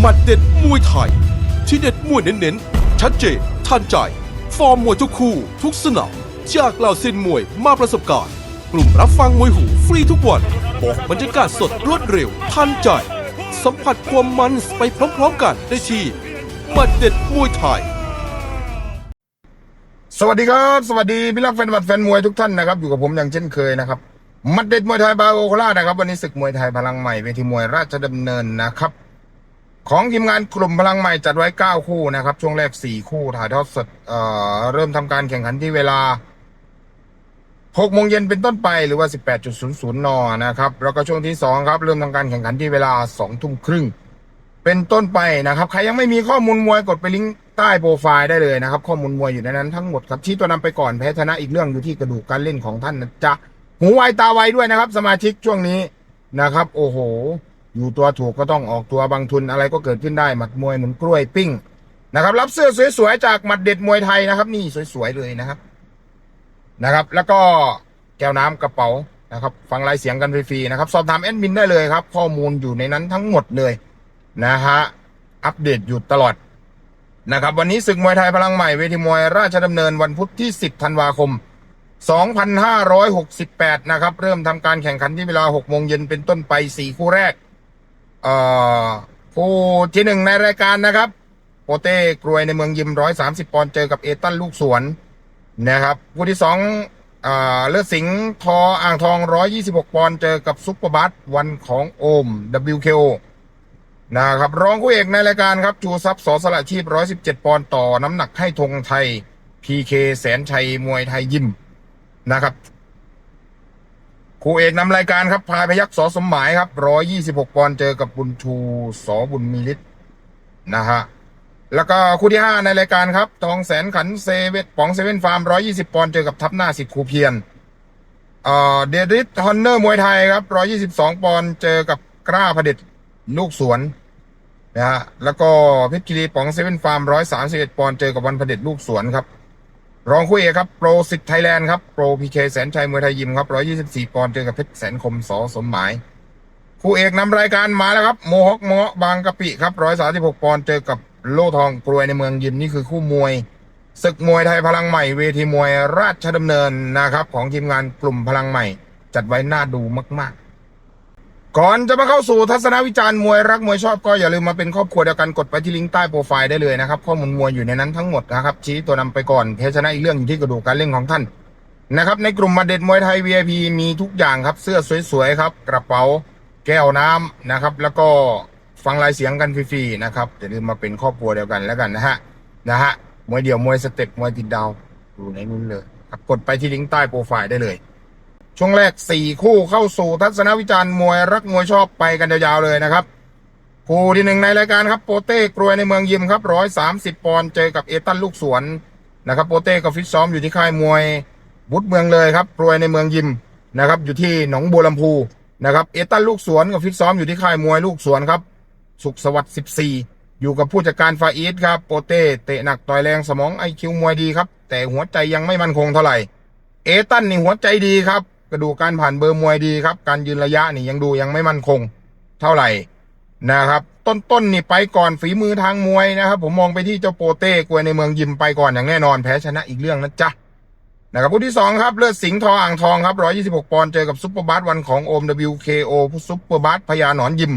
หมัดเด็ดมวยไทย ที่เด็ดมวยเน้นๆ ชัดเจนทันใจ ฟอร์มมวยทุกคู่ ทุกสนามจากเหล่าเซียนมวยมาประสบการณ์ กลุ่มรับฟังมวยหูฟรีทุกวันบอกบรรยากาศสดรวดเร็ว ทันใจ สัมผัสความมันไปพร้อมๆกันได้ที่หมัดเด็ดมวยไทย สวัสดีครับ สวัสดีพี่รักแฟนบัตแฟนมวยทุกท่านนะครับอยู่กับผมอย่างเช่นเคยนะครับมัดเด็ดมวยไทยบาโอโคราชนะครับวันนี้ศึกมวยไทยพลังใหม่เวทีมวยราชดำเนินนะครับ ของทีมงานกลุ่มพลังใหม่จัดไว้ 9 คู่นะครับ ช่วงแรก 4 คู่ถ่ายทอดสดเอ่อเริ่มทำการแข่งขันที่เวลา6โมงเย็นเป็นต้นไปหรือว่า 18.00 น นะครับ แล้วก็ช่วงที่ 2 ครับ เริ่มทำการแข่งขันที่เวลา 2 ทุ่มครึ่ง เป็นต้นไปนะครับ ใครยังไม่มีข้อมูลมวยกดไปลิงก์ใต้โปรไฟล์ได้เลยนะครับ ข้อมูลมวยอยู่ในนั้นทั้งหมดครับชี้ตัวนำไปก่อนแพ้ชนะอีกเรื่องอยู่ที่กระดูกการเล่นของท่านนะจ๊ะหูไวตาไวด้วยนะครับ สมาชิกช่วงนี้นะครับ โอ้โห อยู่ตัวถูกก็ต้องออกตัวบางทุนอะไรก็เกิดขึ้นได้หมัดมวยเหมือนกล้วยปิ้งนะครับ รับเสื้อสวยๆจากหมัดเด็ดมวยไทยนะครับ นี่สวยๆเลยนะครับ นะครับ แล้วก็แก้วน้ำกระเป๋านะครับ ฟังรายเสียงกันฟรีๆนะครับ สอบถามแอดมินได้เลยครับ ข้อมูลอยู่ในนั้นทั้งหมดเลยนะฮะอัปเดตอยู่ตลอดนะครับ วันนี้ศึกมวยไทยพลังใหม่เวทีมวยราชดำเนินวันพุธที่ 10 ธันวาคม 2568 นะครับ เริ่มทำการแข่งขันที่เวลา 6 โมงเย็นเป็นต้นไป 4 คู่แรก คู่ที่หนึ่งในรายการนะครับโปเต้กรวยในเมืองยิม130ปอนด์เจอกับเอตันลูกสวนนะครับคู่ที่สองเลือดสิงห์ทออ่างทอง126ปอนด์เจอกับซุปเปอร์บัสวันของโอม WKO นะครับรองคู่เอกในรายการครับชูซับสอสละชีพ117ปอนด์ต่อน้ำหนักให้ธงไทย PK แสนชัยมวยไทยยิมนะครับ คู่เอกนำรายการครับพายพยักษ์สอสมหมายครับ126ปอนด์เจอกับบุญชูสอบุญมีฤทธิ์นะฮะแล้วก็คู่ที่5ในรายการครับทองแสนขันเซเว่นป๋องเซเว่นฟาร์ม120ปอนด์เจอกับทัพหน้าสิทธิ์ครูเพียรเอ่อเดริสฮอนเนอร์มวยไทยครับ122ปอนด์เจอกับกล้าพเด็จลูกสวนนะฮะแล้วก็เพชรกิรีป๋องเซเว่นฟาร์มร้อยสามสิบเอ็ดปอนด์เจอกับวันพเด็จลูกสวนครับ รองคู่เอกครับโปรสิทธิ์ไทยแลนด์ครับโปรพีเคแสนชัยมวยไทยยิมครับร้อยยี่สิบสี่ปอนด์เจอกับเพชรแสนคมสอสมหมาย คู่เอกนำรายการมาแล้วครับโมฮอกโมฮอกบางกะปิครับร้อยสาสิบหกปอนด์เจอกับโลทองกรวยในเมืองยิมนี่คือคู่มวยศึกมวยไทยพลังใหม่เวทีมวยราชดำเนินนะครับ ของทีมงานกลุ่มพลังใหม่ จัดไว้น่าดูมาก ๆ ก่อนจะมาเข้าสู่ทัศนวิจารณ์มวยรักมวยชอบก็อย่าลืมมาเป็นครอบครัวเดียวกันกดไปที่ลิงก์ใต้โปรไฟล์ได้เลยนะครับข้อมูลมวยอยู่ในนั้นทั้งหมดนะครับชี้ตัวนำไปก่อนแพ้ชนะอีกเรื่องอยู่ที่กระดูกการเล่นของท่านนะครับในกลุ่มมาเด็ดมวยไทย VIP มีทุกอย่างครับเสื้อสวยๆครับ กระเป๋าแก้วน้ำนะครับ แล้วก็ฟังรายเสียงกันฟรีๆนะครับอย่าลืมมาเป็นครอบครัวเดียวกันแล้วกันนะฮะนะฮะมวยเดี่ยวมวยสเต็ปมวยติดดาวอยู่ในนู้นเลยครับกดไปที่ลิงก์ใต้โปรไฟล์ได้เลย ช่วงแรก4คู่เข้าสู่ทัศนวิจารณ์มวยรักมวยชอบไปกันยาวๆเลยนะครับ คู่ที่หนึ่งในรายการครับโปเต้กรวยในเมืองยิมครับร้อยสามสิบปอนด์เจอกับเอตันลูกสวนนะครับโปเต้ก็ฟิตซ้อมอยู่ที่ค่ายมวยบุตรเมืองเลยครับกรวยในเมืองยิมนะครับ อยู่ที่หนองบัวลำพูนะครับเอตันลูกสวนก็ฟิตซ้อมอยู่ที่ค่ายมวยลูกสวนครับ สุขสวัสดิ์สิบสี่อยู่กับผู้จัดการฟาอีทครับโปเต้เตะหนักต่อยแรงสมองไอคิวมวยดีครับ แต่หัวใจยังไม่มั่นคงเท่าไหร่ เอตันนี่หัวใจดีครับ กระดูกการผ่านเบอร์มวยดีครับ การยืนระยะนี่ยังดูยังไม่มั่นคง เท่าไหร่นะครับ ต้นๆนนี่ไปก่อนฝีมือทางมวยนะครับ ผมมองไปที่เจ้าโปเต้กวยในเมืองยิมไปก่อนอย่างแน่นอนแพ้ชนะอีกเรื่องนะจ๊ะนะครับผู้ที่สองครับเลือดสิงห์ทออ่างทองครับ126 ปอนด์เจอกับซุปเปอร์บาสวันของโอม WKO ผู้ซุปเปอร์บาสพญาหนอนยิม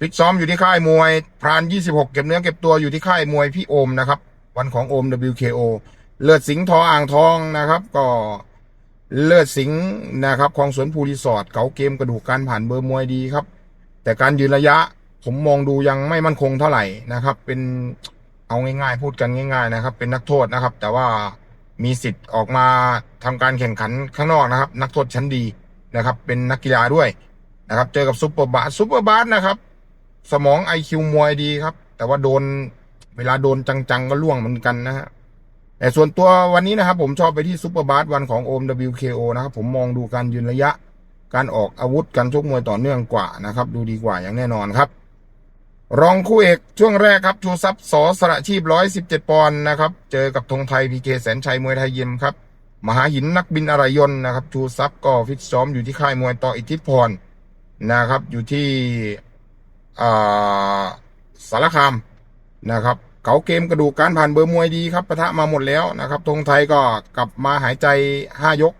ฟิตซ้อมอยู่ที่ค่ายมวยพราน 26 เก็บเนื้อเก็บตัวอยู่ที่ค่ายมวยพี่โอมนะครับวันของโอม WKO เลือดสิงห์ทออ่างทองนะครับ ก็ เลือดสิงห์นะครับของสวนภูรีสอร์ทเก๋าเกมกระดูกการผ่านเบอร์มวยดีครับ แต่การยืนระยะผมมองดูยังไม่มั่นคงเท่าไหร่นะครับ เป็นเอาง่ายๆ พูดกันง่าย ๆ นะครับ เป็นนักโทษนะครับ แต่ว่ามีสิทธิ์ออกมาทำการแข่งขันข้างนอกนะครับ นักโทษชั้นดีนะครับ เป็นนักกีฬาด้วยนะครับ เจอกับซุปเปอร์บาสซุปเปอร์บาสนะครับ สมองไอคิวมวยดีครับ แต่ว่าโดนเวลาโดนจังๆก็ล่วงเหมือนกันนะฮะ แต่ส่วนตัววันนี้นะครับ ผมชอบไปที่ซูเปอร์บาสวันของโอม WKO นะครับ ผมมองดูการยืนระยะ การออกอาวุธการชกมวยต่อเนื่องกว่านะครับ ดูดีกว่าอย่างแน่นอนครับ รองคู่เอกช่วงแรกครับชูซับสอสระชีพ117ปอนด์นะครับ เจอกับธงไทยพีเคแสนชัยมวยไทยยิมครับ มหาหินนักบินอารยนนะครับชูซับก็ฟิตซ้อมอยู่ที่ค่ายมวยต่ออิทธิพรนะครับ อยู่ที่สารคามนะครับ เก๋าเกมกระดูกการผ่านเบอร์มวยดีครับปะทะมาหมดแล้วนะครับธงไทยก็กลับมาหายใจห้ายก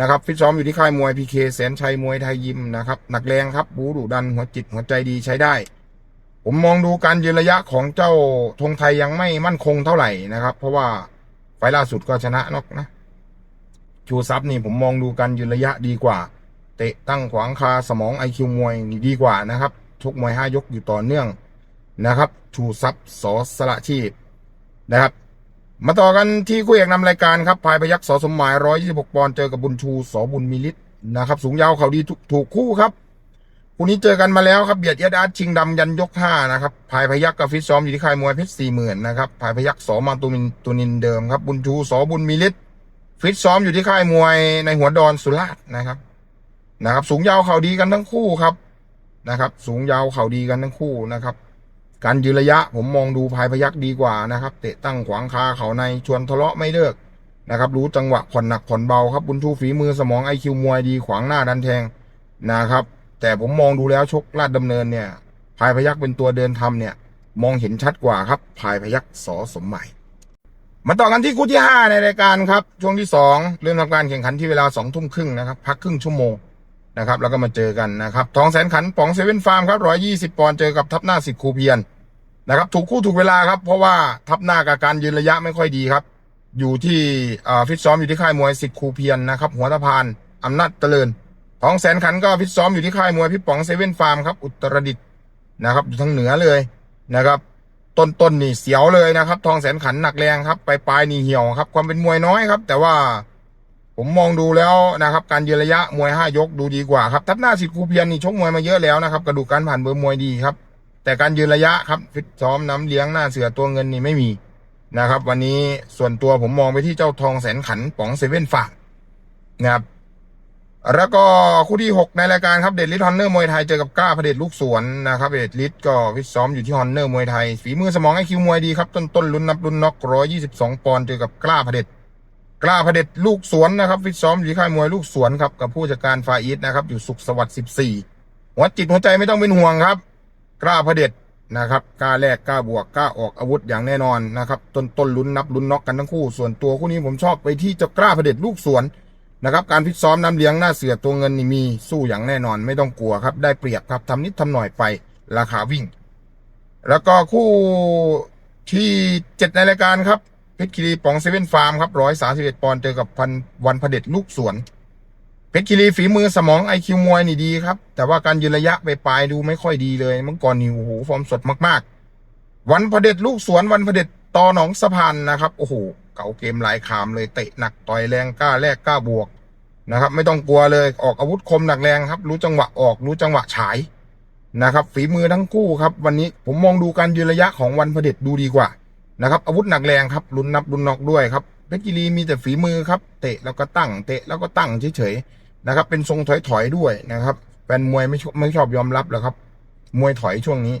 นะครับฟิตซ้อมอยู่ที่ค่ายมวยพีเคแสนชัยมวยไทยยิมนะครับหนักแรงครับบูดุดันหัวจิตหัวใจดีใช้ได้ ผมมองดูการยืนระยะของเจ้าธงไทยยังไม่มั่นคงเท่าไหร่นะครับ เพราะว่าไฟล่าสุดก็ชนะนอกนะชูซับนี่ผมมองดูการยืนระยะดีกว่า เตะตั้งขวางคาสมองไอคิวมวยดีกว่านะครับชกมวยห้ายกอยู่ต่อเนื่อง นะครับ ชูซับสอสละชีพนะครับ มาต่อกันที่คู่เอกนำรายการครับพายพยักษ์สอสมหมาย126ปอนด์เจอกับบุญชูสอบุญมีฤทธิ์นะครับ สูงยาวเขาดีถูกคู่ครับคู่นี้เจอกันมาแล้วครับเบียดยัดอาร์ตชิงดำยันยกห้านะครับพายพยักษ์กับฟิตซ้อมอยู่ที่ค่ายมวยเพชรสี่หมื่นนะครับพายพยักษ์สอมาตุมินตุนินเดิมครับ บุญชูสอบุญมีฤทธิ์ฟิตซ้อมอยู่ที่ค่ายมวยในหัวดอนสุราษฎร์นะครับนะครับ สูงยาวเข่าดีกันทั้งคู่ครับนะครับ สูงยาวเข่าดีกันทั้งคู่นะครับ การยืนระยะผมมองดูพายพยักดีกว่านะครับ เตะตั้งขวางคาเขาในชวนทะเลาะไม่เลิกนะครับ รู้จังหวะผ่อนหนักผ่อนเบาครับ บุญชูฝีมือสมองไอคิวมวยดีขวางหน้าดันแทงนะครับ แต่ผมมองดูแล้วชกลาดดำเนินเนี่ยพายพยักเป็นตัวเดินทำเนี่ย มองเห็นชัดกว่าครับพายพยักสอสมหมายมาต่อกันที่คู่ที่ห้าในรายการครับ ช่วงที่สองเริ่มทำการแข่งขันที่เวลาสองทุ่มครึ่งนะครับ พักครึ่งชั่วโมง นะครับ แล้วก็มาเจอกันนะครับทองแสนขันป๋องเซเว่นฟาร์มครับร้อยี่สิบปอนด์เจอกับทัพหน้าสิทธิ์ครูเพียรนะครับ ถูกคู่ถูกเวลาครับ เพราะว่าทัพหน้ากับการยืนระยะไม่ค่อยดีครับ อยู่ที่ฟิตซ้อมอยู่ที่ค่ายมวยสิทธิ์ครูเพียรนะครับ หัวตะพานอำนาจเจริญทองแสนขันก็ฟิตซ้อมอยู่ที่ค่ายมวยพี่ป๋องเซเว่นฟาร์มครับอุตรดิตถ์นะครับอยู่ทางเหนือเลยนะครับ ต้นต้นนี่เสียวเลยนะครับ ทองแสนขันหนักแรงครับปลายปลายนี่เหี่ยวครับ ความเป็นมวยน้อยครับ แต่ว่า ผมมองดูแล้วนะครับการยืนระยะมวยห้ายกดูดีกว่าครับทัพหน้าสิทธิ์ครูเพียรนี่ชกมวยมาเยอะแล้วนะครับกระดูกการผ่านเบอร์มวยดีครับ แต่การยืนระยะครับฟิตซ้อมน้ำเลี้ยงหน้าเสือตัวเงินนี่ไม่มีนะครับ วันนี้ส่วนตัวผมมองไปที่เจ้าทองแสนขันป๋องเซเว่นฝากนะครับแล้วก็คู่ที่ 6 ในรายการครับเดดลิทฮอนเนอร์มวยไทยเจอกับกล้าพเดชลูกสวนนะครับเดดลิทก็ฟิตซ้อมอยู่ที่ฮอนเนอร์มวยไทยฝีมือสมองไอคิวมวยดีครับต้นต้นลุ้นนับลุ้นน็อกร้อยยี่สิบสองปอนด์เจอกับกล้าพเดช กล้าพระเดชลูกสวนนะครับฟิตซ้อมอยู่ที่ค่ายมวยลูกสวนครับกับผู้จัดการฟาอีทนะครับ อยู่สุขสวัสดิ์สิบสี่หัวจิตหัวใจไม่ต้องเป็นห่วงครับ กล้าพระเดชนะครับกล้าแลกกล้าบวกกล้าออกอาวุธอย่างแน่นอนนะครับต้นต้นลุ้นนับลุ้นน็อกกันทั้งคู่ส่วนตัวคู่นี้ผมชอบไปที่เจ้ากล้าพระเดชลูกสวนนะครับการฟิตซ้อมน้ำเลี้ยงหน้าเสือตัวเงินนี่มีสู้อย่างแน่นอนไม่ต้องกลัวครับ ได้เปรียบครับทำนิดทำหน่อยไปราคาวิ่ง แล้วก็คู่ที่เจ็ดในรายการครับ ชรคีรีปองเซเว่นฟาร์มครับร้อยสาสิบเอ็ดปอนด์เจอกับพันวันพเด็จลูกสวน เพชรคีรีฝีมือสมองไอคิวมวยนี่ดีครับ แต่ว่าการยืนระยะไปปลายดูไม่ค่อยดีเลยเมื่อก่อนนี่โอ้โหฟอร์มสดมากๆ วันพเด็จลูกสวนวันพเด็จตอหนองสะพานนะครับโอ้โหเก่าเกมหลายขามเลยเตะหนักต่อยแรงกล้าแลกกล้าบวกนะครับ ไม่ต้องกลัวเลยออกอาวุธคมหนักแรงครับ รู้จังหวะออกรู้จังหวะฉายนะครับ ฝีมือทั้งคู่ครับ วันนี้ผมมองดูการยืนระยะของวันพเด็จดูดีกว่า นะครับ อาวุธหนักแรงครับลุนนับลุนนอกด้วยครับเพชรกิรีมีแต่ฝีมือครับ เตะแล้วก็ตั้ง เตะแล้วก็ตั้งเฉยๆนะครับ เป็นทรงถอยๆด้วยนะครับแฟนมวยไม่ชอบไม่ชอบยอมรับหรอกครับ มวยถอยช่วงนี้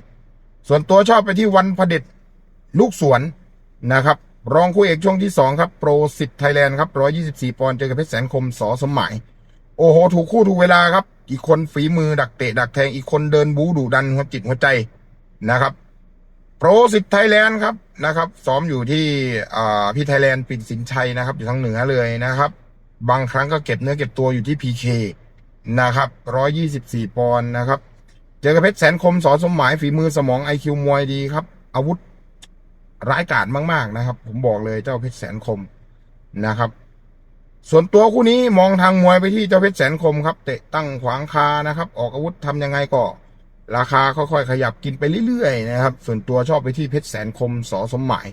ส่วนตัวชอบไปที่วันพเด็จลูกสวนนะครับ รองคู่เอกช่วงที่สองครับโปรสิทธิ์ไทยแลนด์ครับร้อยี่สิบสี่ปอนด์เจอกับเพชรแสนคมสอสมหมายโอ้โห ถูกคู่ถูกเวลาครับ อีกคนฝีมือดักเตะดักแทงอีกคนเดินบูดุดันหัวจิตหัวใจนะครับ โปรสิทธิ์ไทยแลนด์ครับนะครับ ซ้อมอยู่ที่พี่ไทยแลนด์ปิ่นสินชัยนะครับ อยู่ทางเหนือเลยนะครับ บางครั้งก็เก็บเนื้อเก็บตัวอยู่ที่พีเคนะครับร้อยี่สิบสี่ปอนด์นะครับ เจอกับเพชรแสนคมสอสมหมายฝีมือสมองไอคิวมวยดีครับ อาวุธร้ายกาจมาก ๆนะครับ ผมบอกเลยเจ้าเพชรแสนคมนะครับ ส่วนตัวคู่นี้มองทางมวยไปที่เจ้าเพชรแสนคมครับ เตะตั้งขวางคานะครับ ออกอาวุธทำยังไงก็ ราคาค่อยๆ ขยับกินไปเรื่อยๆ นะครับ ส่วนตัวชอบไปที่เพชรแสนคมสอสมหมาย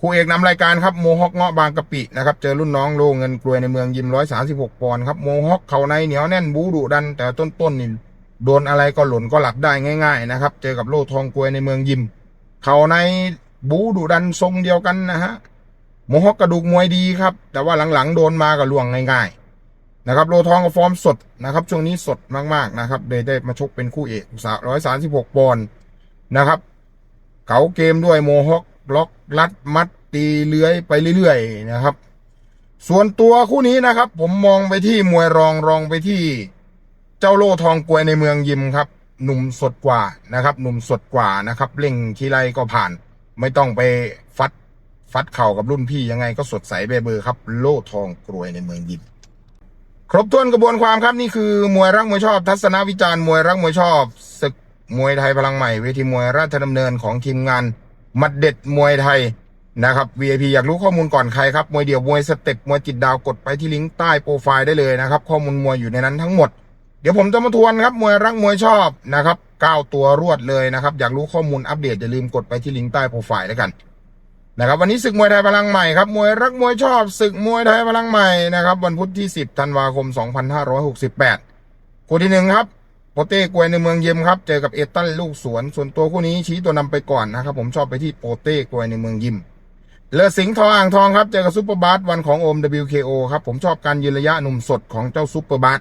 คู่เอกนำรายการครับโมฮอกเงาะบางกะปินะครับ เจอรุ่นน้องโลเงินกลวยในเมืองยิมร้อยสาสิบหกปอนด์ครับโมฮอกเข่าในเหนียวแน่นบูดุดัน แต่ต้นๆนี่โดนอะไรก็หล่นก็หลับได้ง่าย ๆ นะครับ เจอกับโลทองกลวยในเมืองยิม เข่าในบูดุดันทรงเดียวกันนะฮะโมฮอกกระดูกมวยดีครับ แต่ว่าหลังๆโดนมาก็ล่วงง่ายๆ นะครับโลทองก็ฟอร์มสดนะครับ ช่วงนี้สดมาก ๆ นะครับเลยได้มาชกเป็นคู่เอกสร้อยสามสิบหกปอนด์นะครับเก๋าเกมด้วยโมฮอกล็อกลัดมัดตีเลื้อยไปเรื่อยๆนะครับ ส่วนตัวคู่นี้นะครับ ผมมองไปที่มวยรองรองไปที่เจ้าโลทองกวยในเมืองยิมครับ หนุ่มสดกว่านะครับ หนุ่มสดกว่านะครับเร่งทีไรก็ผ่าน ไม่ต้องไปฟัดฟัดเข่ากับรุ่นพี่ยังไงก็สดใสเบเบอร์ครับ โลทองกรวยในเมืองยิม ครบถ้วนกระบวนความครับนี่คือมวยรักมวยชอบ ทัศนวิจารณ์มวยรักมวยชอบศึกมวยไทยพลังใหม่เวทีมวยราชดำเนินของทีมงานมัดเด็ดมวยไทยนะครับ VIP อยากรู้ข้อมูลก่อนใครครับมวยเดี่ยวมวยสเต็ปมวยจิตดาวกดไปที่ลิงก์ใต้โปรไฟล์ได้เลยนะครับ ข้อมูลมวยอยู่ในนั้นทั้งหมด เดี๋ยวผมจะมาทวนครับมวยรักมวยชอบนะครับเก้าตัวรวดเลยนะครับ อยากรู้ข้อมูลอัปเดตอย่าลืมกดไปที่ลิงก์ใต้โปรไฟล์แล้วกัน นะครับวันนี้ศึกมวยไทยพลังใหม่ครับมวยรักมวยชอบศึกมวยไทยพลังใหม่นะครับวันพุธที่ 10ธันวาคม 2568 คู่ที่หนึ่งครับโปเต้กวยในเมืองเยมครับเจอกับเอตันลูกสวน ส่วนตัวคู่นี้ชี้ตัวนำไปก่อนนะครับผมชอบไปที่โปเต้กวยในเมืองยิมเลอสิงห์ทองอ่างทองครับเจอกับซุปเปอร์บาสวันของโอม WKO ครับผมชอบการยืนระยะหนุ่มสดของเจ้าซุปเปอร์บาส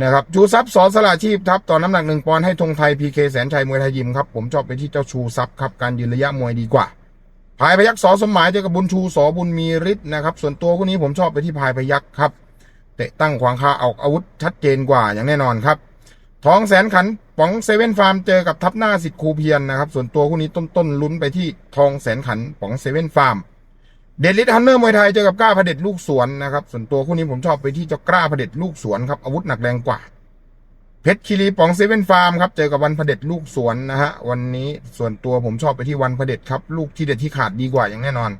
นะครับชูซับสอนสละชีพทับต่อน้ำหนักหนึ่งปอนด์ให้ธงไทยพีเคแสนชัยมวยไทยยิมครับผมชอบไปที่เจ้าชูซับครับการยืนระยะมวยดีกว่า พายพยักสอสมหมายเจอกับบุญชูสอบุญมีฤทธิ์นะครับ ส่วนตัวคู่นี้ผมชอบไปที่พายพยักครับ เตะตั้งขวางคาออกอาวุธชัดเจนกว่าอย่างแน่นอนครับทองแสนขันป๋องเซเว่นฟาร์มเจอกับทัพหน้าสิทธิ์ครูเพียรนนะครับ ส่วนตัวคู่นี้ต้นต้นๆลุ้นไปที่ทองแสนขันป๋องเซเว่นฟาร์มเดลิทฮันเนอร์มวยไทยเจอกับกล้าพเด็จลูกสวนนะครับ ส่วนตัวคู่นี้ผมชอบไปที่เจ้ากล้าพเด็จลูกสวนครับอาวุธหนักแรงกว่า เพชรคีรีป๋องเซเว่นฟาร์มครับ เจอกับวันพระเด็จลูกสวนนะฮะ วันนี้ส่วนตัวผมชอบไปที่วันพระเด็จครับ ลูกที่เด็ดที่ขาดดีกว่าอย่างแน่นอน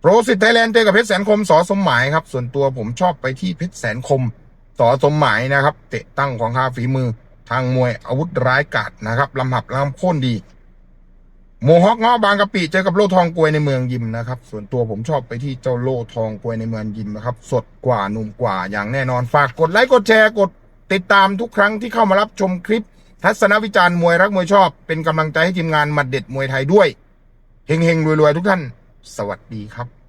โปรสิทธิ์ไทยแลนด์เจอกับเพชรแสนคมสอสมหมายครับ ส่วนตัวผมชอบไปที่เพชรแสนคมสอสมหมายนะครับ เตะตั้งของค่าฝีมือ ทางมวยอาวุธร้ายกาจนะครับลำหับลำโค่นดีโมฮอกเงาะบางกะปิเจอกับโลทองกวยในเมืองยิมนะครับ ส่วนตัวผมชอบไปที่เจ้าโลทองกวยในเมืองยิมนะครับ สดกว่าหนุ่มกว่าอย่างแน่นอนฝากกดไลค์กดแชร์กด ติดตามทุกครั้งที่เข้ามารับชมคลิป ทัศนวิจารณ์มวยรักมวยชอบ เป็นกำลังใจให้ทีมงานมัดเด็ดมวยไทยด้วยเฮงๆรวยๆทุกท่าน สวัสดีครับ